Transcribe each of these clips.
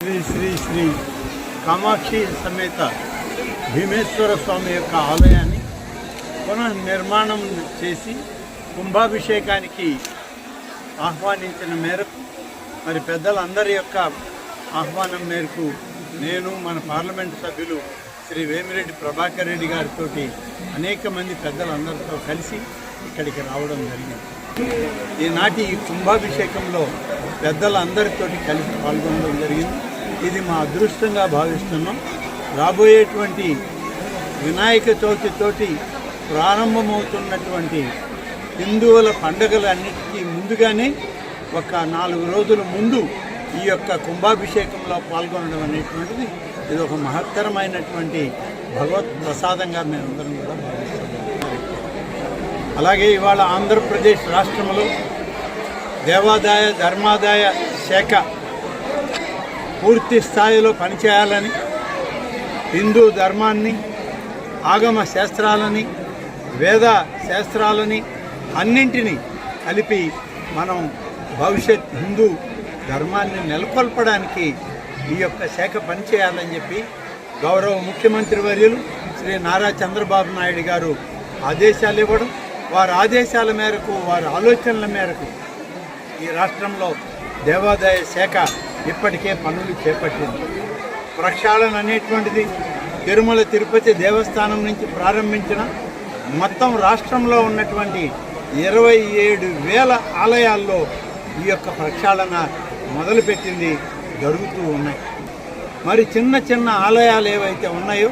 శ్రీ శ్రీ శ్రీ కామాక్షి సమేత భీమేశ్వర స్వామి యొక్క ఆలయాన్ని పునర్నిర్మాణం చేసి కుంభాభిషేకానికి ఆహ్వానించిన మేరకు మరి పెద్దలందరి యొక్క ఆహ్వానం మేరకు నేను మన పార్లమెంట్ సభ్యులు శ్రీ వేమిరెడ్డి ప్రభాకర్ రెడ్డి గారితో అనేక మంది పెద్దలందరితో కలిసి ఇక్కడికి రావడం జరిగింది. ఈనాటి ఈ కుంభాభిషేకంలో పెద్దలందరితోటి కలిసి పాల్గొనడం జరిగింది. ఇది మా అదృష్టంగా భావిస్తున్నాం. రాబోయేటువంటి వినాయక చవితితోటి ప్రారంభమవుతున్నటువంటి హిందువుల పండుగలన్నిటికీ ముందుగానే ఒక నాలుగు రోజుల ముందు ఈ యొక్క కుంభాభిషేకంలో పాల్గొనడం అనేటువంటిది ఇది ఒక మహత్తరమైనటువంటి భగవత్ ప్రసాదంగా మేమందరం కూడా భావిస్తున్నాం. అలాగే ఇవాళ ఆంధ్రప్రదేశ్ రాష్ట్రంలో దేవాదాయ ధర్మాదాయ శాఖ పూర్తి స్థాయిలో పనిచేయాలని హిందూ ధర్మాన్ని ఆగమ శాస్త్రాలని వేద శాస్త్రాలని అన్నింటినీ కలిపి మనం భవిష్యత్ హిందూ ధర్మాన్ని నెలకొల్పడానికి ఈ యొక్క శాఖ పనిచేయాలని చెప్పి గౌరవ ముఖ్యమంత్రి వర్యులు శ్రీ నారా చంద్రబాబు నాయుడు గారు ఆదేశాలు ఇవ్వడం వారి ఆదేశాల మేరకు వారి ఆలోచనల మేరకు ఈ రాష్ట్రంలో దేవాదాయ శాఖ ఇప్పటికే పనులు చేపట్టింది. ప్రక్షాళన అనేటువంటిది తిరుమల తిరుపతి దేవస్థానం నుంచి ప్రారంభించిన మొత్తం రాష్ట్రంలో ఉన్నటువంటి ఇరవై ఏడు వేల ఆలయాల్లో ఈ యొక్క ప్రక్షాళన మొదలుపెట్టింది జరుగుతూ ఉన్నాయి. మరి చిన్న చిన్న ఆలయాలు ఏవైతే ఉన్నాయో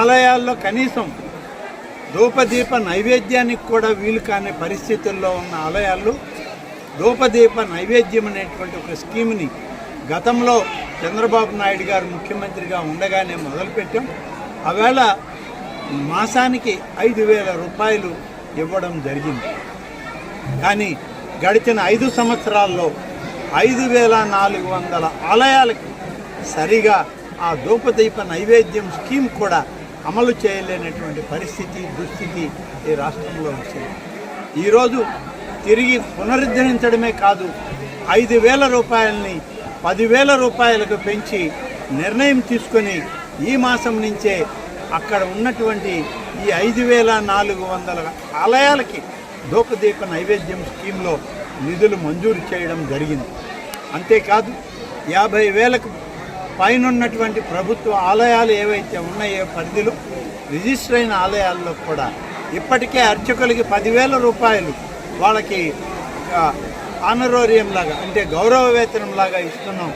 ఆలయాల్లో కనీసం ధూపదీప నైవేద్యానికి కూడా వీలు కాని పరిస్థితుల్లో ఉన్న ఆలయాల్లో ధూపదీప నైవేద్యం అనేటువంటి ఒక స్కీమ్ని గతంలో చంద్రబాబు నాయుడు గారు ముఖ్యమంత్రిగా ఉండగానే మొదలుపెట్టాం. ఆవేళ మాసానికి ఐదు వేల రూపాయలు ఇవ్వడం జరిగింది. కానీ గడిచిన ఐదు సంవత్సరాల్లో ఐదు వేల నాలుగు వందల ఆలయాలకి సరిగా ఆ ధూపదీప నైవేద్యం స్కీమ్ కూడా అమలు చేయలేనటువంటి పరిస్థితి దుస్థితి ఈ రాష్ట్రంలో వచ్చింది. ఈరోజు తిరిగి పునరుద్ధరించడమే కాదు ఐదు వేల రూపాయలని పదివేల రూపాయలకు పెంచి నిర్ణయం తీసుకొని ఈ మాసం నుంచే అక్కడ ఉన్నటువంటి ఈ ఐదు వేల నాలుగు వందల ఆలయాలకి దూపదీప నైవేద్యం స్కీమ్లో నిధులు మంజూరు చేయడం జరిగింది. అంతేకాదు యాభై వేలకు పైనన్నటువంటి ప్రభుత్వ ఆలయాలు ఏవైతే ఉన్నాయో పరిధిలో రిజిస్టర్ అయిన ఆలయాల్లో కూడా ఇప్పటికే అర్చకులకి పదివేల రూపాయలు వాళ్ళకి ఆనరోరియం లాగా అంటే గౌరవ వేతనం లాగా ఇస్తున్నాం.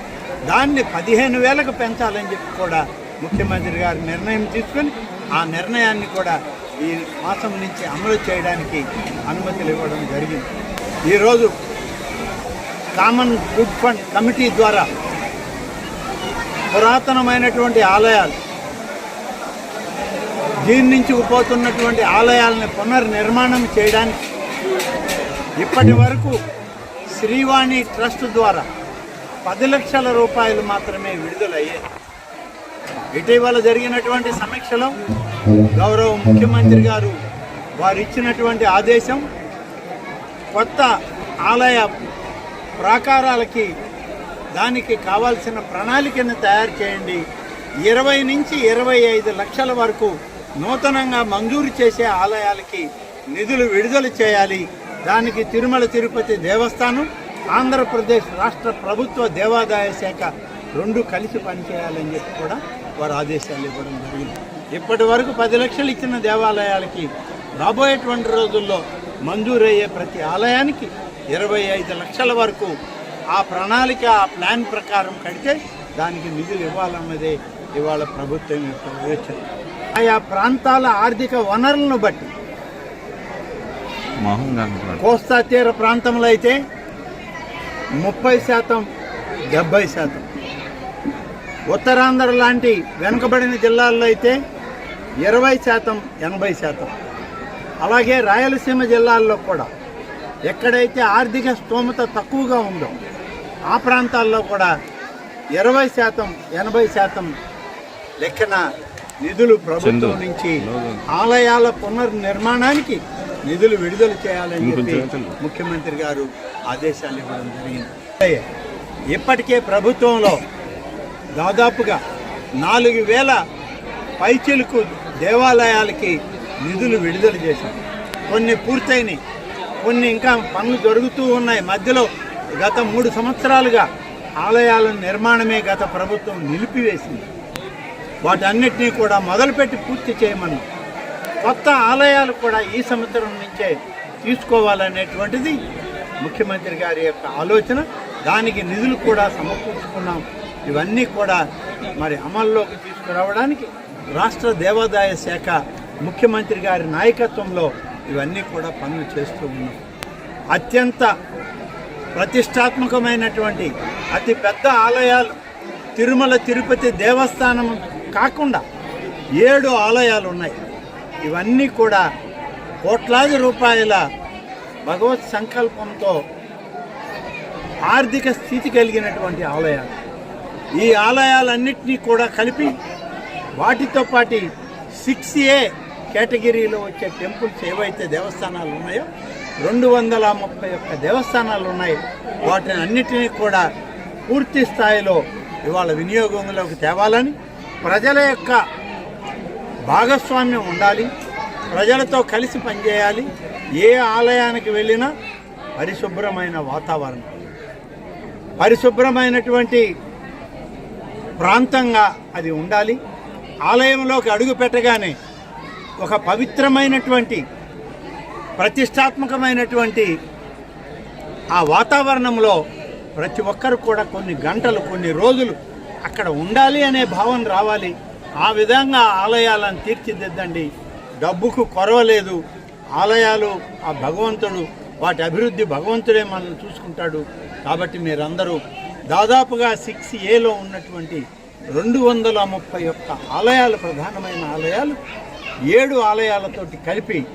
దాన్ని పదిహేను వేలకు పెంచాలని చెప్పి కూడా ముఖ్యమంత్రి గారు నిర్ణయం తీసుకొని ఆ నిర్ణయాన్ని కూడా ఈ మాసం నుంచి అమలు చేయడానికి అనుమతులు ఇవ్వడం జరిగింది. ఈరోజు కామన్ గుడ్ ఫండ్ కమిటీ ద్వారా పురాతనమైనటువంటి ఆలయాలు జీర్ణించుకుపోతున్నటువంటి ఆలయాలను పునర్నిర్మాణం చేయడానికి ఇప్పటి వరకు శ్రీవాణి ట్రస్ట్ ద్వారా పది లక్షల రూపాయలు మాత్రమే విడుదలయ్యాయి. ఇటీవల జరిగినటువంటి సమీక్షలో గౌరవ ముఖ్యమంత్రి గారు వారు ఇచ్చినటువంటి ఆదేశం కొత్త ఆలయ ప్రాకారాలకి దానికి కావాల్సిన ప్రణాళికను తయారు చేయండి. ఇరవై నుంచి ఇరవై ఐదు లక్షల వరకు నూతనంగా మంజూరు చేసే ఆలయాలకి నిధులు విడుదల చేయాలి. దానికి తిరుమల తిరుపతి దేవస్థానం ఆంధ్రప్రదేశ్ రాష్ట్ర ప్రభుత్వ దేవాదాయ శాఖ రెండు కలిసి పనిచేయాలని చెప్పి కూడా వారు ఆదేశాలు ఇవ్వడం జరిగింది. ఇప్పటి వరకు పది లక్షలు ఇచ్చిన దేవాలయాలకి రాబోయేటువంటి రోజుల్లో మంజూరయ్యే ప్రతి ఆలయానికి ఇరవై ఐదు లక్షల వరకు ఆ ప్రణాళిక ఆ ప్లాన్ ప్రకారం కడితే దానికి నిధులు ఇవ్వాలన్నదే ఇవాళ ప్రభుత్వం యొక్క యోచన ఆయా ప్రాంతాల ఆర్థిక వనరులను బట్టి కోస్తా తీర ప్రాంతంలో అయితే ముప్పై శాతం డెబ్బై శాతం. ఉత్తరాంధ్ర లాంటి వెనుకబడిన జిల్లాల్లో అయితే ఇరవై శాతం ఎనభై శాతం. అలాగే రాయలసీమ జిల్లాల్లో కూడా ఎక్కడైతే ఆర్థిక స్తోమత తక్కువగా ఉందో ఆ ప్రాంతాల్లో కూడా ఇరవై శాతం ఎనభై శాతం లెక్కన నిధులు ప్రభుత్వం నుంచి ఆలయాల పునర్నిర్మాణానికి నిధులు విడుదల చేయాలని చెప్పి ముఖ్యమంత్రి గారు ఆదేశాలు ఇవ్వడం జరిగింది. ఇప్పటికే ప్రభుత్వంలో దాదాపుగా నాలుగు వేల పైచిలకు దేవాలయాలకి నిధులు విడుదల చేశాం కొన్ని పూర్తయినాయి కొన్ని ఇంకా పనులు జరుగుతూ ఉన్నాయి. మధ్యలో గత మూడు సంవత్సరాలుగా ఆలయాల నిర్మాణమే గత ప్రభుత్వం నిలిపివేసింది. వాటన్నిటినీ కూడా మొదలుపెట్టి పూర్తి చేయమన్నాం. కొత్త ఆలయాలు కూడా ఈ సంవత్సరం నుంచే తీసుకోవాలనేటువంటిది ముఖ్యమంత్రి గారి యొక్క ఆలోచన. దానికి నిధులు కూడా సమకూర్చుకున్నాం. ఇవన్నీ కూడా మరి అమల్లోకి తీసుకురావడానికి రాష్ట్ర దేవాదాయ శాఖ ముఖ్యమంత్రి గారి నాయకత్వంలో ఇవన్నీ కూడా పనులు చేస్తూ ఉన్నాం. అత్యంత ప్రతిష్టాత్మకమైనటువంటి అతి పెద్ద ఆలయాలు తిరుమల తిరుపతి దేవస్థానం కాకుండా ఏడు ఆలయాలు ఉన్నాయి. ఇవన్నీ కూడా కోట్లాది రూపాయల భగవత్ సంకల్పంతో ఆర్థిక స్థితి కలిగినటువంటి ఆలయాలు. ఈ ఆలయాలన్నింటినీ కూడా కలిపి వాటితో పాటు సిక్స్ ఏ కేటగిరీలో వచ్చే టెంపుల్స్ ఏవైతే దేవస్థానాలు ఉన్నాయో రెండు వందల ముప్పై ఒక్క దేవస్థానాలు ఉన్నాయి. వాటిని అన్నిటినీ కూడా పూర్తి స్థాయిలో ఇవాళ వినియోగంలోకి తేవాలని ప్రజల యొక్క భాగస్వామ్యం ఉండాలి ప్రజలతో కలిసి పనిచేయాలి ఏ ఆలయానికి వెళ్ళినా పరిశుభ్రమైన వాతావరణం. పరిశుభ్రమైనటువంటి ప్రాంతంగా అది ఉండాలి. ఆలయంలోకి అడుగు పెట్టగానే ఒక పవిత్రమైనటువంటి ప్రతిష్టాత్మకమైనటువంటి ఆ వాతావరణంలో ప్రతి ఒక్కరు కూడా కొన్ని గంటలు కొన్ని రోజులు అక్కడ ఉండాలి అనే భావన రావాలి. ఆ విధంగా ఆలయాలను తీర్చిదిద్దండి. డబ్బుకు కొరవలేదు ఆలయాలు ఆ భగవంతుడు వాటి అభివృద్ధి భగవంతుడే మనల్ని చూసుకుంటాడు. కాబట్టి మీరందరూ దాదాపుగా సిక్స్ ఏలో ఉన్నటువంటి రెండు వందల ముప్పై ఒక్క ఆలయాలు ప్రధానమైన ఆలయాలు ఏడు ఆలయాలతోటి కలిపి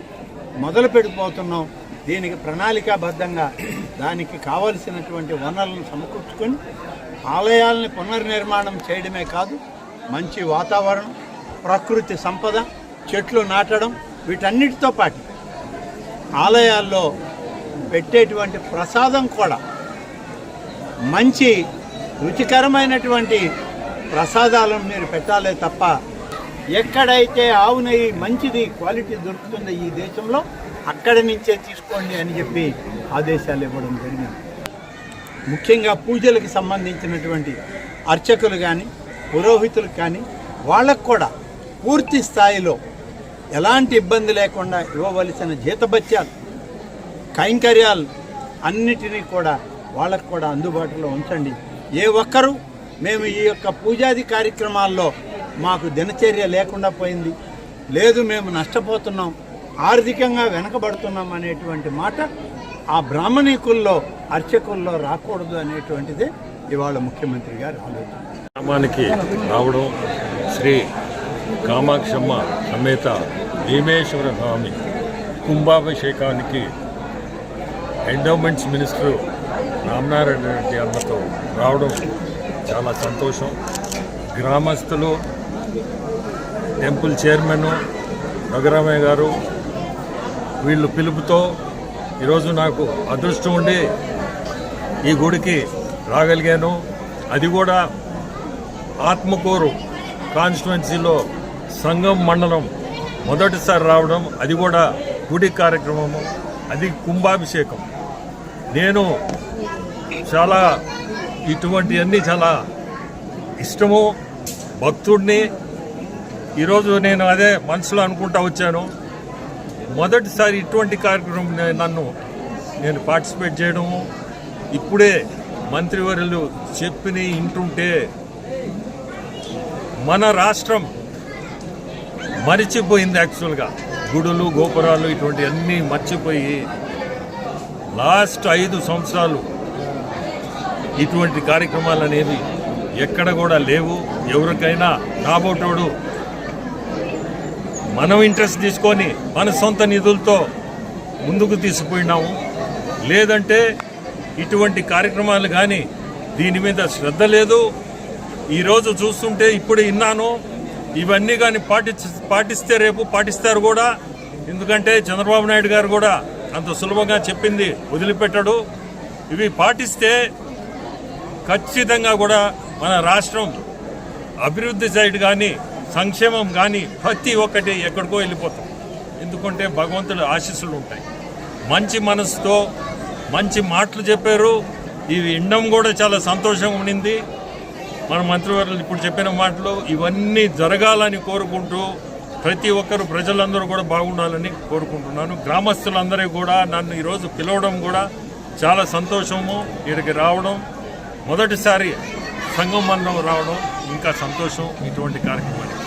మొదలు పెడిపోతున్నాం. దీనికి ప్రణాళికాబద్ధంగా దానికి కావలసినటువంటి వనరులను సమకూర్చుకొని ఆలయాలని పునర్నిర్మాణం చేయడమే కాదు మంచి వాతావరణం ప్రకృతి సంపద చెట్లు నాటడం వీటన్నిటితో పాటు ఆలయాల్లో పెట్టేటువంటి ప్రసాదం కూడా మంచి రుచికరమైనటువంటి ప్రసాదాలను మీరు పెట్టాలే తప్ప ఎక్కడైతే ఆవు నెయ్యి మంచిది క్వాలిటీ దొరుకుతుందో ఈ దేశంలో అక్కడి నుంచే తీసుకోండి అని చెప్పి ఆదేశాలు ఇవ్వడం జరిగింది. ముఖ్యంగా పూజలకు సంబంధించినటువంటి అర్చకులు కానీ పురోహితులు కానీ వాళ్ళకు కూడా పూర్తి స్థాయిలో ఎలాంటి ఇబ్బంది లేకుండా ఇవ్వవలసిన జీతభత్యాలు కైంకర్యాలు అన్నిటినీ కూడా వాళ్ళకు కూడా అందుబాటులో ఉంచండి. ఏ ఒక్కరూ మేము ఈ యొక్క పూజాది కార్యక్రమాల్లో మాకు దినచర్య లేకుండా పోయింది. లేదు మేము నష్టపోతున్నాం ఆర్థికంగా వెనకబడుతున్నాం అనేటువంటి మాట ఆ బ్రాహ్మణికుల్లో అర్చకుల్లో రాకూడదు అనేటువంటిదే ఇవాళ ముఖ్యమంత్రి గారు ఆలోచన. కార్యక్రమానికి రావడం శ్రీ కామాక్షమ్మ సమేత భీమేశ్వర స్వామి కుంభాభిషేకానికి ఎండోమెంట్స్ మినిస్టర్ రామనారాయణ రెడ్డి అన్నతో రావడం చాలా సంతోషం. గ్రామస్తులు టెంపుల్ చైర్మన్ రఘురామయ్య గారు వీళ్ళు పిలుపుతో ఈరోజు నాకు అదృష్టం ఉండి ఈ గుడికి రాగలిగాను. అది కూడా ఆత్మకూరు కాన్స్టిట్యున్సీలో సంఘం మండలం మొదటిసారి రావడం అది కూడా గుడి కార్యక్రమము అది కుంభాభిషేకం. నేను చాలా ఇటువంటివన్నీ చాలా ఇష్టము భక్తుడిని. ఈరోజు నేను అదే మనసులో అనుకుంటా వచ్చాను. మొదటిసారి ఇటువంటి కార్యక్రమం నన్ను నేను పార్టిసిపేట్ చేయడము. ఇప్పుడే మంత్రివర్యులు చెప్పిన ఇంటుంటే మన రాష్ట్రం మరిచిపోయింది యాక్చువల్గా గుడులు గోపురాలు ఇటువంటి అన్నీ మర్చిపోయి లాస్ట్ ఐదు సంవత్సరాలు ఇటువంటి కార్యక్రమాలు అనేవి ఎక్కడ కూడా లేవు. ఎవరికైనా రాబోటోడు మనం ఇంట్రెస్ట్ తీసుకొని మన సొంత నిధులతో ముందుకు తీసుకుపోయినాము. లేదంటే ఇటువంటి కార్యక్రమాలు కానీ దీని మీద శ్రద్ధ లేదు. ఈరోజు చూస్తుంటే ఇప్పుడు విన్నాను. ఇవన్నీ కానీ పాటి పాటిస్తే రేపు పాటిస్తారు కూడా. ఎందుకంటే చంద్రబాబు నాయుడు గారు కూడా అంత సులభంగా చెప్పింది వదిలిపెట్టడు. ఇవి పాటిస్తే ఖచ్చితంగా కూడా మన రాష్ట్రం అభివృద్ధి సైడ్ కానీ సంక్షేమం కానీ ప్రతి ఒక్కటి ఎక్కడికో వెళ్ళిపోతాం. ఎందుకంటే భగవంతుడు ఆశీస్సులు ఉంటాయి. మంచి మనసుతో మంచి మాటలు చెప్పారు. ఇవి వినడం కూడా చాలా సంతోషంగా ఉండింది. మన మంత్రివర్యులు ఇప్పుడు చెప్పిన మాటలు ఇవన్నీ జరగాలని కోరుకుంటూ ప్రతి ఒక్కరు ప్రజలందరూ కూడా బాగుండాలని కోరుకుంటున్నాను. గ్రామస్తులందరూ కూడా నన్ను ఈరోజు పిలవడం కూడా చాలా సంతోషము. ఇక్కడికి రావడం మొదటిసారి సంగమంలో రావడం ఇంకా సంతోషం ఇటువంటి కార్యక్రమానికి.